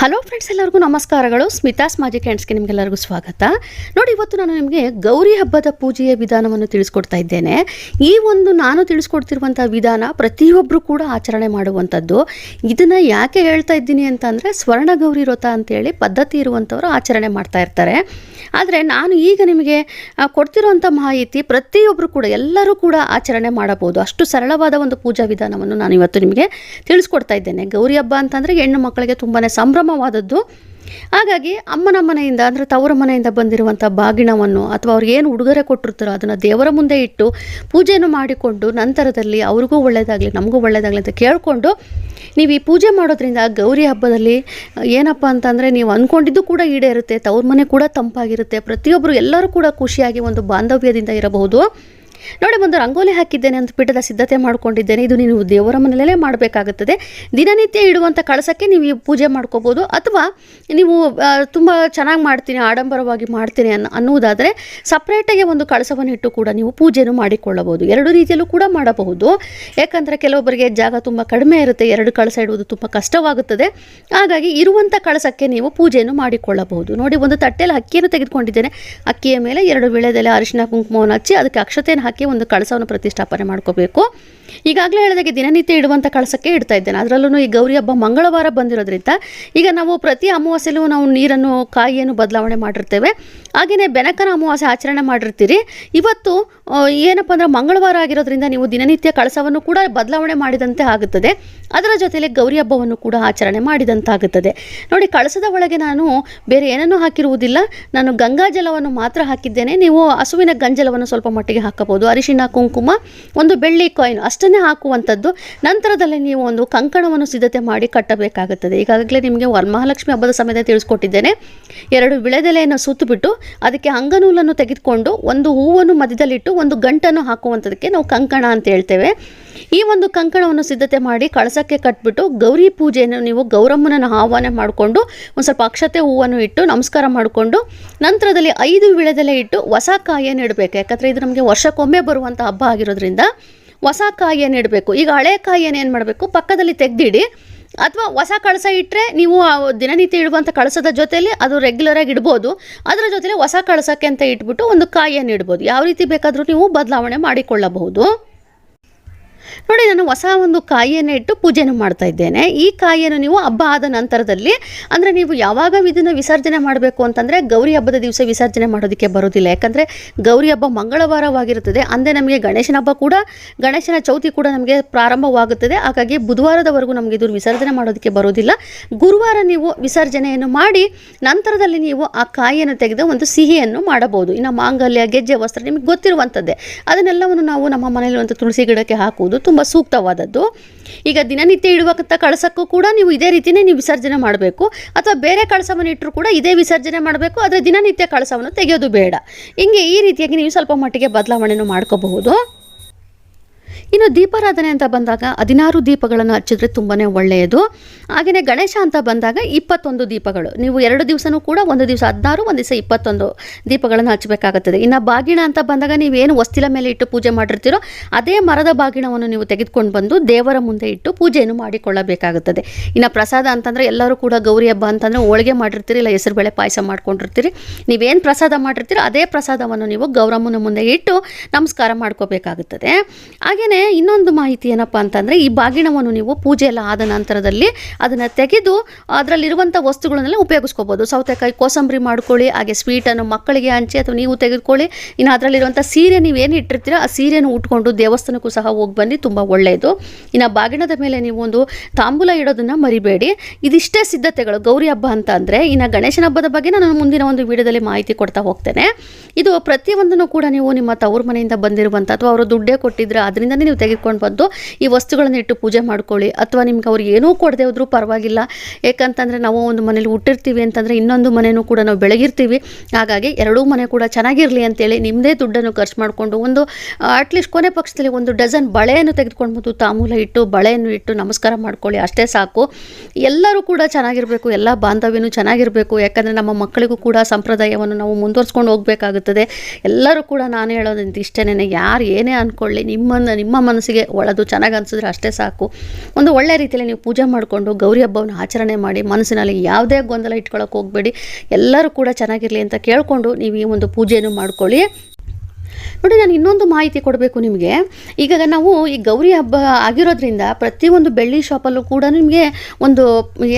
Hello friends ಎಲ್ಲರಿಗೂ ನಮಸ್ಕಾರಗಳು. Smitha's magic ಕ್ಯಾಂಡ್ಸ್ಗೆ ನಿಮಗೆಲ್ಲರಿಗೂ ಸ್ವಾಗತ. ನೋಡಿ, ಇವತ್ತು ನಾನು ನಿಮಗೆ ಗೌರಿ ಹಬ್ಬದ ಪೂಜೆಯ ವಿಧಾನವನ್ನು ತಿಳಿಸ್ಕೊಡ್ತಾ ಇದ್ದೇನೆ. ಈ ಒಂದು ನಾನು ತಿಳಿಸ್ಕೊಡ್ತಿರುವಂಥ ವಿಧಾನ ಪ್ರತಿಯೊಬ್ಬರು ಕೂಡ ಆಚರಣೆ ಮಾಡುವಂಥದ್ದು. ಇದನ್ನು ಯಾಕೆ ಹೇಳ್ತಾ ಇದ್ದೀನಿ ಅಂತಂದರೆ, ಸ್ವರ್ಣ ಗೌರಿ ವ್ರತ ಅಂತೇಳಿ ಪದ್ಧತಿ ಇರುವಂಥವರು ಆಚರಣೆ ಮಾಡ್ತಾ ಇರ್ತಾರೆ. ಆದರೆ ನಾನು ಈಗ ನಿಮಗೆ ಕೊಡ್ತಿರುವಂಥ ಮಾಹಿತಿ ಪ್ರತಿಯೊಬ್ಬರು ಕೂಡ, ಎಲ್ಲರೂ ಕೂಡ ಆಚರಣೆ ಮಾಡಬಹುದು. ಅಷ್ಟು ಸರಳವಾದ ಒಂದು ಪೂಜಾ ವಿಧಾನವನ್ನು ನಾನು ಇವತ್ತು ನಿಮಗೆ ತಿಳಿಸ್ಕೊಡ್ತಾ ಇದ್ದೇನೆ. ಗೌರಿ ಹಬ್ಬ ಅಂತಂದರೆ ಹೆಣ್ಣು ಮಕ್ಕಳಿಗೆ ತುಂಬಾ ಸಂಭ್ರಮವಾದದ್ದು ಹಾಗಾಗಿ ಅಮ್ಮನ ಮನೆಯಿಂದ, ಅಂದರೆ ತವರ ಮನೆಯಿಂದ ಬಂದಿರುವಂಥ ಬಾಗಿಣವನ್ನು ಅಥವಾ ಅವ್ರಿಗೆ ಏನು ಉಡುಗೊರೆ ಕೊಟ್ಟಿರ್ತಾರೋ ಅದನ್ನು ದೇವರ ಮುಂದೆ ಇಟ್ಟು ಪೂಜೆಯನ್ನು ಮಾಡಿಕೊಂಡು ನಂತರದಲ್ಲಿ ಅವ್ರಿಗೂ ಒಳ್ಳೆಯದಾಗಲಿ ನಮಗೂ ಒಳ್ಳೆಯದಾಗಲಿ ಅಂತ ಕೇಳಿಕೊಂಡು ನೀವು ಈ ಪೂಜೆ ಮಾಡೋದ್ರಿಂದ ಗೌರಿ ಹಬ್ಬದಲ್ಲಿ, ಏನಪ್ಪ ಅಂತಂದರೆ ನೀವು ಅಂದ್ಕೊಂಡಿದ್ದು ಕೂಡ ಈಡೇರುತ್ತೆ, ತವ್ರ ಮನೆ ಕೂಡ ತಂಪಾಗಿರುತ್ತೆ ಪ್ರತಿಯೊಬ್ಬರು ಎಲ್ಲರೂ ಕೂಡ ಖುಷಿಯಾಗಿ ಒಂದು ಬಾಂಧವ್ಯದಿಂದ ಇರಬಹುದು. ನೋಡಿ ಒಂದು ರಂಗೋಲಿ ಹಾಕಿದ್ದೇನೆ ಅಂತ ಪೀಠದ ಸಿದ್ಧತೆ ಮಾಡ್ಕೊಂಡಿದ್ದೇನೆ. ಇದು ನೀವು ದೇವರ ಮನೆಯಲ್ಲೇ ಮಾಡಬೇಕಾಗುತ್ತದೆ. ದಿನನಿತ್ಯ ಇಡುವಂಥ ಕಳಸಕ್ಕೆ ನೀವು ಈ ಪೂಜೆ ಮಾಡ್ಕೋಬೋದು. ಅಥವಾ ನೀವು ತುಂಬ ಚೆನ್ನಾಗಿ ಮಾಡ್ತೀನಿ, ಆಡಂಬರವಾಗಿ ಮಾಡ್ತೀನಿ ಅನ್ನ, ಅನ್ನುವುದಾದರೆ ಸಪ್ರೇಟಾಗಿ ಒಂದು ಕಳಸವನ್ನು ಇಟ್ಟು ಕೂಡ ನೀವು ಪೂಜೆಯನ್ನು ಮಾಡಿಕೊಳ್ಳಬಹುದು. ಎರಡು ರೀತಿಯಲ್ಲೂ ಕೂಡ ಮಾಡಬಹುದು. ಯಾಕಂದರೆ ಕೆಲವೊಬ್ಬರಿಗೆ ಜಾಗ ತುಂಬ ಕಡಿಮೆ ಇರುತ್ತೆ. ಎರಡು ಕಳಸ ಇಡುವುದು ತುಂಬ ಕಷ್ಟವಾಗುತ್ತದೆ. ಹಾಗಾಗಿ ಇರುವಂಥ ಕಳಸಕ್ಕೆ ನೀವು ಪೂಜೆಯನ್ನು ಮಾಡಿಕೊಳ್ಳಬಹುದು. ನೋಡಿ, ಒಂದು ತಟ್ಟೆಯಲ್ಲಿ ಅಕ್ಕಿಯನ್ನು ತೆಗೆದುಕೊಂಡಿದ್ದೇನೆ. ಅಕ್ಕಿಯ ಮೇಲೆ ಎರಡು ವಿಳೆದೆಲೆ ಅರಿಶಿನ ಕುಂಕುಮವನ್ನು ಹಚ್ಚಿ, ಅದಕ್ಕೆ ಅಕ್ಷತೆಯನ್ನು ಹಾಕಿ ಒಂದು ಕಳಸವನ್ನು ಪ್ರತಿಷ್ಠಾಪನೆ ಮಾಡ್ಕೋಬೇಕು. ಈಗಾಗಲೇ ಹೇಳಿದಾಗೆ ದಿನನಿತ್ಯ ಇಡುವಂಥ ಕಳಸಕ್ಕೆ ಇಡ್ತಾ ಇದ್ದೇನೆ. ಅದರಲ್ಲೂ ಈ ಗೌರಿ ಹಬ್ಬ ಮಂಗಳವಾರ ಬಂದಿರೋದ್ರಿಂದ ಈಗ ನಾವು ಪ್ರತಿ ಅಮಾವಾಸ್ಯೆಲೂ ನಾವು ನೀರನ್ನು, ಕಾಯಿಯನ್ನು ಬದಲಾವಣೆ ಮಾಡಿರ್ತೇವೆ. ಹಾಗೆಯೇ ಬೆನಕನ ಅಮಾವಾಸ್ಯೆ ಆಚರಣೆ ಮಾಡಿರ್ತೀರಿ. ಇವತ್ತು ಏನಪ್ಪ ಅಂದ್ರೆ ಮಂಗಳವಾರ ಆಗಿರೋದ್ರಿಂದ ನೀವು ದಿನನಿತ್ಯ ಕಳಸವನ್ನು ಕೂಡ ಬದಲಾವಣೆ ಮಾಡಿದಂತೆ ಆಗುತ್ತದೆ. ಅದರ ಜೊತೆಯಲ್ಲಿ ಗೌರಿ ಹಬ್ಬವನ್ನು ಕೂಡ ಆಚರಣೆ ಮಾಡಿದಂತಾಗುತ್ತದೆ. ನೋಡಿ, ಕಳಸದ ಒಳಗೆ ನಾನು ಬೇರೆ ಏನನ್ನೂ ಹಾಕಿರುವುದಿಲ್ಲ. ನಾನು ಗಂಗಾ ಜಲವನ್ನು ಮಾತ್ರ ಹಾಕಿದ್ದೇನೆ. ನೀವು ಹಸುವಿನ ಗಂಜಲವನ್ನು ಸ್ವಲ್ಪ ಮಟ್ಟಿಗೆ ಹಾಕಬಹುದು. ಅರಿಶಿನ ಕುಂಕುಮ, ಒಂದು ಬೆಳ್ಳಿ ಕಾಯಿನ್ ಅಷ್ಟನ್ನೇ ಹಾಕುವಂಥದ್ದು. ನಂತರದಲ್ಲಿ ನೀವು ಒಂದು ಕಂಕಣವನ್ನು ಸಿದ್ಧತೆ ಮಾಡಿ ಕಟ್ಟಬೇಕಾಗುತ್ತದೆ. ಈಗಾಗಲೇ ನಿಮಗೆ ವರಮಹಾಲಕ್ಷ್ಮಿ ಹಬ್ಬದ ಸಮಯದ ತಿಳಿಸ್ಕೊಟ್ಟಿದ್ದೇನೆ. ಎರಡು ವಿಳೆದೆಲೆಯನ್ನು ಸುತ್ತಬಿಟ್ಟು ಅದಕ್ಕೆ ಅಂಗನೂಲನ್ನು ತೆಗೆದುಕೊಂಡು ಒಂದು ಹೂವನ್ನು ಮಧ್ಯದಲ್ಲಿಟ್ಟು ಒಂದು ಗಂಟನ್ನು ಹಾಕುವಂಥದಕ್ಕೆ ನಾವು ಕಂಕಣ ಅಂತ ಹೇಳ್ತೇವೆ. ಈ ಒಂದು ಕಂಕಣವನ್ನು ಸಿದ್ಧತೆ ಮಾಡಿ ಕಳಸಕ್ಕೆ ಕಟ್ಬಿಟ್ಟು ಗೌರಿ ಪೂಜೆಯನ್ನು ನೀವು ಗೌರಮ್ಮನನ್ನು ಆಹ್ವಾನ ಮಾಡಿಕೊಂಡು ಒಂದು ಸ್ವಲ್ಪ ಅಕ್ಷತೆ ಹೂವನ್ನು ಇಟ್ಟು ನಮಸ್ಕಾರ ಮಾಡಿಕೊಂಡು ನಂತರದಲ್ಲಿ ಐದು ವಿಳೆದೆಲೆ ಇಟ್ಟು ಹೊಸ ಕಾಯಿಯನ್ನು ಇಡಬೇಕು. ಯಾಕಂದರೆ ಇದು ನಮಗೆ ವರ್ಷಕ್ಕೊಮ್ಮೆ ಬರುವಂಥ ಹಬ್ಬ ಆಗಿರೋದ್ರಿಂದ ಹೊಸ ಕಾಯಿಯನ್ನು ಇಡಬೇಕು. ಈಗ ಹಳೆ ಕಾಯಿಯನ್ನು ಏನು ಮಾಡಬೇಕು? ಪಕ್ಕದಲ್ಲಿ ತೆಗೆದಿಡಿ. ಅಥವಾ ಹೊಸ ಕಳಸ ಇಟ್ಟರೆ ನೀವು ದಿನನಿತ್ಯ ಇಡುವಂಥ ಕಳಸದ ಜೊತೆಯಲ್ಲಿ ಅದು ರೆಗ್ಯುಲರಾಗಿ ಇಡ್ಬೋದು. ಅದರ ಜೊತೆಲಿ ಹೊಸ ಕಳಸಕ್ಕೆ ಅಂತ ಇಟ್ಬಿಟ್ಟು ಒಂದು ಕಾಯಿಯನ್ನು ಇಡ್ಬೋದು. ಯಾವ ರೀತಿ ಬೇಕಾದರೂ ನೀವು ಬದಲಾವಣೆ ಮಾಡಿಕೊಳ್ಳಬಹುದು. ನೋಡಿ, ನಾನು ಹೊಸ ಒಂದು ಕಾಯಿಯನ್ನು ಇಟ್ಟು ಪೂಜೆಯನ್ನು ಮಾಡ್ತಾ ಇದ್ದೇನೆ. ಈ ಕಾಯಿಯನ್ನು ನೀವು ಹಬ್ಬ ಆದ ನಂತರದಲ್ಲಿ, ಅಂದರೆ ನೀವು ಯಾವಾಗ ಇದನ್ನು ವಿಸರ್ಜನೆ ಮಾಡಬೇಕು ಅಂತಂದರೆ ಗೌರಿ ಹಬ್ಬದ ದಿವಸ ವಿಸರ್ಜನೆ ಮಾಡೋದಕ್ಕೆ ಬರೋದಿಲ್ಲ. ಯಾಕಂದರೆ ಗೌರಿ ಹಬ್ಬ ಮಂಗಳವಾರವಾಗಿರುತ್ತದೆ. ಅಂದೇ ನಮಗೆ ಗಣೇಶನ ಹಬ್ಬ ಕೂಡ, ಗಣೇಶನ ಚೌತಿ ಕೂಡ ನಮಗೆ ಪ್ರಾರಂಭವಾಗುತ್ತದೆ. ಹಾಗಾಗಿ ಬುಧವಾರದವರೆಗೂ ನಮಗೆ ಇದು ವಿಸರ್ಜನೆ ಮಾಡೋದಕ್ಕೆ ಬರೋದಿಲ್ಲ. ಗುರುವಾರ ನೀವು ವಿಸರ್ಜನೆಯನ್ನು ಮಾಡಿ, ನಂತರದಲ್ಲಿ ನೀವು ಆ ಕಾಯಿಯನ್ನು ತೆಗೆದು ಒಂದು ಸಿಹಿಯನ್ನು ಮಾಡಬಹುದು. ಇನ್ನು ಮಾಂಗಲ್ಯ, ಗೆಜ್ಜೆ, ವಸ್ತ್ರ ನಿಮಗೆ ಗೊತ್ತಿರುವಂಥದ್ದೇ. ಅದನ್ನೆಲ್ಲವನ್ನು ನಾವು ನಮ್ಮ ಮನೆಯಲ್ಲಿರುವಂಥ ತುಳಸಿ ಗಿಡಕ್ಕೆ ಹಾಕುವುದು. ತುಂಬ ಸೂಕ್ತವಾದದ್ದು. ಈಗ ದಿನನಿತ್ಯ ಇಡುವಂಥ ಕಳಸಕ್ಕೂ ಕೂಡ ನೀವು ಇದೇ ರೀತಿಯೇ ನೀವು ವಿಸರ್ಜನೆ ಮಾಡಬೇಕು. ಅಥವಾ ಬೇರೆ ಕಳಸವನ್ನು ಇಟ್ಟರೂ ಕೂಡ ಇದೇ ವಿಸರ್ಜನೆ ಮಾಡಬೇಕು. ಆದರೆ ದಿನನಿತ್ಯ ಕಳಸವನ್ನು ತೆಗೆಯೋದು ಬೇಡ. ಹಿಂಗೆ ಈ ರೀತಿಯಾಗಿ ನೀವು ಸ್ವಲ್ಪ ಮಟ್ಟಿಗೆ ಬದಲಾವಣೆಯನ್ನು ಮಾಡ್ಕೋಬಹುದು. ಇನ್ನು ದೀಪಾರಾಧನೆ ಅಂತ ಬಂದಾಗ ಹದಿನಾರು ದೀಪಗಳನ್ನು ಹಚ್ಚಿದ್ರೆ ತುಂಬಾ ಒಳ್ಳೆಯದು. ಹಾಗೆಯೇ ಗಣೇಶ ಅಂತ ಬಂದಾಗ ಇಪ್ಪತ್ತೊಂದು ದೀಪಗಳು. ನೀವು ಎರಡು ದಿವಸನೂ ಕೂಡ ಒಂದು ದಿವಸ ಹದಿನಾರು, ಒಂದು ದಿವಸ ಇಪ್ಪತ್ತೊಂದು ದೀಪಗಳನ್ನು ಹಚ್ಚಬೇಕಾಗುತ್ತದೆ. ಇನ್ನು ಬಾಗಿಣ ಅಂತ ಬಂದಾಗ ನೀವೇನು ವಸ್ತಿಲ ಮೇಲೆ ಇಟ್ಟು ಪೂಜೆ ಮಾಡಿರ್ತೀರೋ ಅದೇ ಮರದ ಬಾಗಿಣವನ್ನು ನೀವು ತೆಗೆದುಕೊಂಡು ಬಂದು ದೇವರ ಮುಂದೆ ಇಟ್ಟು ಪೂಜೆಯನ್ನು ಮಾಡಿಕೊಳ್ಳಬೇಕಾಗುತ್ತದೆ. ಇನ್ನು ಪ್ರಸಾದ ಅಂತಂದರೆ ಎಲ್ಲರೂ ಕೂಡ ಗೌರಿ ಹಬ್ಬ ಅಂತಂದರೆ ಹೋಳಿಗೆ ಮಾಡಿರ್ತೀರಿ, ಇಲ್ಲ ಹೆಸರುಬೇಳೆ ಪಾಯಸ ಮಾಡ್ಕೊಂಡಿರ್ತೀರಿ. ನೀವೇನು ಪ್ರಸಾದ ಮಾಡಿರ್ತೀರೋ ಅದೇ ಪ್ರಸಾದವನ್ನು ನೀವು ಗೌರಮ್ಮನ ಮುಂದೆ ಇಟ್ಟು ನಮಸ್ಕಾರ ಮಾಡ್ಕೋಬೇಕಾಗುತ್ತದೆ. ಹಾಗೆಯೇ ಇನ್ನೊಂದು ಮಾಹಿತಿ ಏನಪ್ಪ ಅಂತಂದರೆ, ಈ ಬಾಗಿಣವನ್ನು ನೀವು ಪೂಜೆ ಎಲ್ಲ ಆದ ನಂತರದಲ್ಲಿ ಅದನ್ನು ತೆಗೆದು ಅದರಲ್ಲಿರುವಂಥ ವಸ್ತುಗಳನ್ನೆಲ್ಲ ಉಪಯೋಗಿಸ್ಕೋಬೋದು. ಸೌತೆಕಾಯಿ ಕೋಸಂಬರಿ ಮಾಡ್ಕೊಳ್ಳಿ, ಹಾಗೆ ಸ್ವೀಟನ್ನು ಮಕ್ಕಳಿಗೆ ಹಂಚಿ ಅಥವಾ ನೀವು ತೆಗೆದುಕೊಳ್ಳಿ. ಇನ್ನು ಅದರಲ್ಲಿರುವಂಥ ಸೀರೆ ನೀವು ಏನು ಇಟ್ಟಿರ್ತೀರೋ, ಆ ಸೀರೆಯನ್ನು ಉಟ್ಕೊಂಡು ದೇವಸ್ಥಾನಕ್ಕೂ ಸಹ ಹೋಗಿ ಬನ್ನಿ, ತುಂಬ ಒಳ್ಳೆಯದು ಇನ್ನು ಬಾಗಿಣದ ಮೇಲೆ ನೀವು ಒಂದು ತಾಂಬೂಲ ಇಡೋದನ್ನು ಮರಿಬೇಡಿ. ಇದಿಷ್ಟೇ ಸಿದ್ಧತೆಗಳು. ಗೌರಿ ಹಬ್ಬ ಅಂತ ಅಂದರೆ, ಇನ್ನು ಗಣೇಶನ ಹಬ್ಬದ ಬಗ್ಗೆ ನಾನು ಮುಂದಿನ ಒಂದು ವಿಡಿಯೋದಲ್ಲಿ ಮಾಹಿತಿ ಕೊಡ್ತಾ ಹೋಗ್ತೇನೆ. ಇದು ಪ್ರತಿಯೊಂದನ್ನು ಕೂಡ ನೀವು ನಿಮ್ಮ ತವರು ಮನೆಯಿಂದ ಬಂದಿರುವಂಥ ಅಥವಾ ಅವರು ದುಡ್ಡೇ ಕೊಟ್ಟಿದ್ರೆ ಅದರಿಂದನೇ ನೀವು ತೆಗೆದುಕೊಂಡು ಬಂದು ಈ ವಸ್ತುಗಳನ್ನು ಇಟ್ಟು ಪೂಜೆ ಮಾಡ್ಕೊಳ್ಳಿ. ಅಥವಾ ನಿಮ್ಗೆ ಅವ್ರಿಗೆ ಏನೂ ಕೊಡದೆ ಹೋದ್ರೂ ಪರವಾಗಿಲ್ಲ. ಯಾಕಂತಂದರೆ ನಾವು ಒಂದು ಮನೇಲಿ ಹುಟ್ಟಿರ್ತೀವಿ ಅಂತಂದರೆ ಇನ್ನೊಂದು ಮನೆಯೂ ಕೂಡ ನಾವು ಬೆಳಗಿರ್ತೀವಿ. ಹಾಗಾಗಿ ಎರಡೂ ಮನೆ ಕೂಡ ಚೆನ್ನಾಗಿರಲಿ ಅಂತೇಳಿ ನಿಮ್ಮದೇ ದುಡ್ಡನ್ನು ಖರ್ಚು ಮಾಡಿಕೊಂಡು ಒಂದು ಅಟ್ಲೀಸ್ಟ್ ಕೊನೆ ಪಕ್ಷದಲ್ಲಿ ಒಂದು ಡಜನ್ ಬಳೆಯನ್ನು ತೆಗೆದುಕೊಂಡು ಬಂದು ತಾಮೂಲ ಇಟ್ಟು ಬಳೆಯನ್ನು ಇಟ್ಟು ನಮಸ್ಕಾರ ಮಾಡ್ಕೊಳ್ಳಿ. ಅಷ್ಟೇ ಸಾಕು. ಎಲ್ಲರೂ ಕೂಡ ಚೆನ್ನಾಗಿರಬೇಕು. ಎಲ್ಲ ಬಾಂಧವ್ಯನೂ ಚೆನ್ನಾಗಿರಬೇಕು. ಯಾಕಂದರೆ ನಮ್ಮ ಮಕ್ಕಳಿಗೂ ಕೂಡ ಸಂಪ್ರದಾಯವನ್ನು ನಾವು ಮುಂದುವರ್ಸ್ಕೊಂಡು ಹೋಗಬೇಕಾಗುತ್ತದೆ. ಎಲ್ಲರೂ ಕೂಡ ನಾನು ಹೇಳೋದಂತ ಇಷ್ಟೇನೆ ಯಾರು ಏನೇ ಅಂದ್ಕೊಳ್ಳಿ ನಿಮ್ಮನ್ನು ನಿಮ್ಮ ಮನಸ್ಸಿಗೆ ಒಳದು ಚೆನ್ನಾಗಿ ಅನಿಸಿದ್ರೆ ಅಷ್ಟೇ ಸಾಕು. ಒಂದು ಒಳ್ಳೆ ರೀತಿಯಲ್ಲಿ ನೀವು ಪೂಜೆ ಮಾಡಿಕೊಂಡು ಗೌರಿ ಹಬ್ಬವನ್ನು ಆಚರಣೆ ಮಾಡಿ ಮನಸ್ಸಿನಲ್ಲಿ ಯಾವುದೇ ಗೊಂದಲ ಇಟ್ಕೊಳ್ಳೋಕೆ ಹೋಗಬೇಡಿ. ಎಲ್ಲರೂ ಕೂಡ ಚೆನ್ನಾಗಿರಲಿ ಅಂತ ಕೇಳಿಕೊಂಡು ನೀವು ಈ ಒಂದು ಪೂಜೆಯನ್ನು ಮಾಡ್ಕೊಳ್ಳಿ. ನೋಡಿ, ನಾನು ಇನ್ನೊಂದು ಮಾಹಿತಿ ಕೊಡಬೇಕು ನಿಮಗೆ. ಈಗ ನಾವು ಈ ಗೌರಿ ಹಬ್ಬ ಆಗಿರೋದ್ರಿಂದ ಪ್ರತಿಯೊಂದು ಬೆಳ್ಳಿ ಶಾಪಲ್ಲೂ ಕೂಡ ನಿಮಗೆ ಒಂದು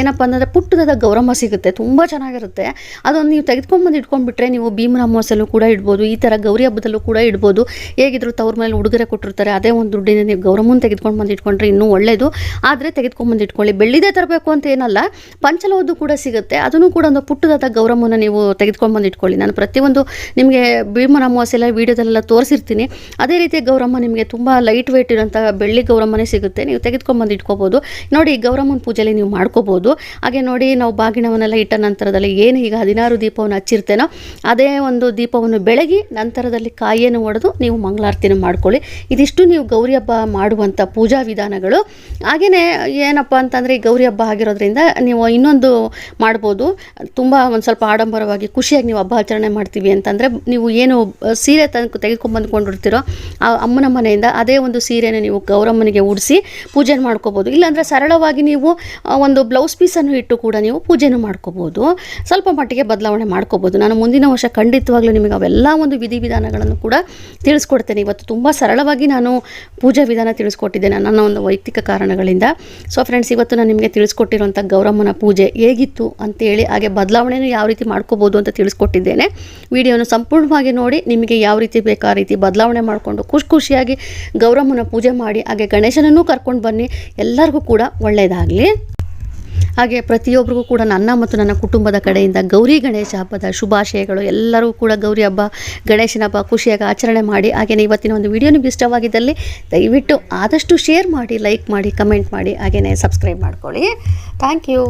ಏನಪ್ಪ ಅಂದರೆ ಪುಟ್ಟದಾದ ಗೌರಮ್ಮ ಸಿಗುತ್ತೆ. ತುಂಬ ಚೆನ್ನಾಗಿರುತ್ತೆ. ಅದೊಂದು ನೀವು ತೆಗೆದುಕೊಂಬಂದು ಇಟ್ಕೊಂಡ್ಬಿಟ್ರೆ ನೀವು ಭೀಮನ ಅಮಾವಾಸ್ಯಲ್ಲೂ ಕೂಡ ಇಡ್ಬೋದು, ಈ ಥರ ಗೌರಿ ಹಬ್ಬದಲ್ಲೂ ಕೂಡ ಇಡ್ಬೋದು. ಹೇಗಿದ್ರು ತವ್ರ ಮೇಲೆ ಉಡುಗೊರೆ ಕೊಟ್ಟಿರ್ತಾರೆ, ಅದೇ ಒಂದು ದುಡ್ಡಿನ ನೀವು ಗೌರಮ್ಮನ ತೆಗೆದುಕೊಂಡು ಬಂದು ಇಟ್ಕೊಂಡ್ರೆ ಇನ್ನೂ ಒಳ್ಳೆಯದು ಆದರೆ ತೆಗೆದುಕೊಂಬಂದು ಇಟ್ಕೊಳ್ಳಿ. ಬೆಳ್ಳಿದೇ ತರಬೇಕು ಅಂತ ಏನಲ್ಲ ಪಂಚಲೋದು ಕೂಡ ಸಿಗುತ್ತೆ. ಅದನ್ನು ಕೂಡ ಒಂದು ಪುಟ್ಟದಾದ ಗೌರಮ್ಮನ ನೀವು ತೆಗೆದುಕೊಂಡು ಬಂದು ಇಟ್ಕೊಳ್ಳಿ. ನಾನು ಪ್ರತಿಯೊಂದು ನಿಮಗೆ ಭೀಮನ ಅಮಾವಾಸ್ಯೆ ಎಲ್ಲ ತೋರಿಸಿರ್ತೀನಿ. ಅದೇ ರೀತಿ ಗೌರಮ್ಮ ನಿಮಗೆ ತುಂಬ ಲೈಟ್ ವೆಯ್ಟ್ ಇರೋಂಥ ಬೆಳ್ಳಿ ಗೌರಮ್ಮನೇ ಸಿಗುತ್ತೆ. ನೀವು ತೆಗೆದುಕೊಂಬಂದು ಇಟ್ಕೋಬೋದು. ನೋಡಿ ಗೌರಮ್ಮನ ಪೂಜೆಯಲ್ಲಿ ನೀವು ಮಾಡ್ಕೋಬೋದು. ಹಾಗೆ ನೋಡಿ ನಾವು ಬಾಗಿಣವನ್ನೆಲ್ಲ ಇಟ್ಟ ನಂತರದಲ್ಲಿ ಏನು ಈಗ ಹದಿನಾರು ದೀಪವನ್ನು ಹಚ್ಚಿರ್ತೇನೋ, ಅದೇ ಒಂದು ದೀಪವನ್ನು ಬೆಳಗಿ ನಂತರದಲ್ಲಿ ಕಾಯಿಯನ್ನು ಒಡೆದು ನೀವು ಮಂಗಳಾರತಿನ ಮಾಡ್ಕೊಳ್ಳಿ. ಇದಿಷ್ಟು ನೀವು ಗೌರಿ ಹಬ್ಬ ಮಾಡುವಂಥ ಪೂಜಾ ವಿಧಾನಗಳು. ಹಾಗೆಯೇ ಏನಪ್ಪ ಅಂತಂದರೆ ಈ ಗೌರಿ ಹಬ್ಬ ಆಗಿರೋದ್ರಿಂದ ನೀವು ಇನ್ನೊಂದು ಮಾಡ್ಬೋದು. ತುಂಬ ಒಂದು ಸ್ವಲ್ಪ ಆಡಂಬರವಾಗಿ ಖುಷಿಯಾಗಿ ನೀವು ಹಬ್ಬ ಆಚರಣೆ ಮಾಡ್ತೀವಿ ಅಂತಂದರೆ ನೀವು ಏನು ಸೀರೆ ತಂದು ತೆಗೆದುಕೊಂಡ್ಬಂದ್ಕೊಂಡಿರ್ತೀರೋ ಆ ಅಮ್ಮನ ಮನೆಯಿಂದ ಅದೇ ಒಂದು ಸೀರೆನ ನೀವು ಗೌರಮ್ಮನಿಗೆ ಉಡಿಸಿ ಪೂಜೆ ಮಾಡ್ಕೋಬೋದು. ಇಲ್ಲಾಂದರೆ ಸರಳವಾಗಿ ನೀವು ಒಂದು ಬ್ಲೌಸ್ ಪೀಸನ್ನು ಇಟ್ಟು ಕೂಡ ನೀವು ಪೂಜೆನೂ ಮಾಡ್ಕೋಬೋದು. ಸ್ವಲ್ಪ ಮಟ್ಟಿಗೆ ಬದಲಾವಣೆ ಮಾಡ್ಕೋಬೋದು. ನಾನು ಮುಂದಿನ ವರ್ಷ ಖಂಡಿತವಾಗ್ಲೂ ನಿಮಗೆ ಅವೆಲ್ಲ ಒಂದು ವಿಧಿವಿಧಾನಗಳನ್ನು ಕೂಡ ತಿಳಿಸ್ಕೊಡ್ತೇನೆ. ಇವತ್ತು ತುಂಬ ಸರಳವಾಗಿ ನಾನು ಪೂಜಾ ವಿಧಾನ ತಿಳಿಸ್ಕೊಟ್ಟಿದ್ದೇನೆ ನನ್ನ ಒಂದು ವೈಯಕ್ತಿಕ ಕಾರಣಗಳಿಂದ. ಸೊ ಫ್ರೆಂಡ್ಸ್ ಇವತ್ತು ನಾನು ನಿಮಗೆ ತಿಳಿಸ್ಕೊಟ್ಟಿರುವಂಥ ಗೌರಮ್ಮನ ಪೂಜೆ ಹೇಗಿತ್ತು ಅಂತೇಳಿ, ಹಾಗೆ ಬದಲಾವಣೆನೂ ಯಾವ ರೀತಿ ಮಾಡ್ಕೋಬೋದು ಅಂತ ತಿಳಿಸ್ಕೊಟ್ಟಿದ್ದೇನೆ. ವಿಡಿಯೋನ ಸಂಪೂರ್ಣವಾಗಿ ನೋಡಿ, ನಿಮಗೆ ಯಾವ ರೀತಿ ಬೇಕು ಆ ರೀತಿ ಬದಲಾವಣೆ ಮಾಡಿಕೊಂಡು ಖುಷಿ ಖುಷಿಯಾಗಿ ಗೌರಮ್ಮನ ಪೂಜೆ ಮಾಡಿ, ಹಾಗೆ ಗಣೇಶನನ್ನೂ ಕರ್ಕೊಂಡು ಬನ್ನಿ. ಎಲ್ಲರಿಗೂ ಕೂಡ ಒಳ್ಳೆಯದಾಗಲಿ ಹಾಗೆ ಪ್ರತಿಯೊಬ್ಬರಿಗೂ ಕೂಡ ನನ್ನ ಮತ್ತು ನನ್ನ ಕುಟುಂಬದ ಕಡೆಯಿಂದ ಗೌರಿ ಗಣೇಶ ಹಬ್ಬದ ಶುಭಾಶಯಗಳು. ಎಲ್ಲರೂ ಕೂಡ ಗೌರಿ ಹಬ್ಬ, ಗಣೇಶನ ಹಬ್ಬ ಖುಷಿಯಾಗಿ ಆಚರಣೆ ಮಾಡಿ ಹಾಗೆಯೇ ಇವತ್ತಿನ ಒಂದು ವಿಡಿಯೋ ನಿಮಗೆ ಇಷ್ಟವಾಗಿದ್ದಲ್ಲಿ ದಯವಿಟ್ಟು ಆದಷ್ಟು ಶೇರ್ ಮಾಡಿ, ಲೈಕ್ ಮಾಡಿ, ಕಮೆಂಟ್ ಮಾಡಿ, ಹಾಗೆಯೇ ಸಬ್ಸ್ಕ್ರೈಬ್ ಮಾಡ್ಕೊಳ್ಳಿ. Thank you.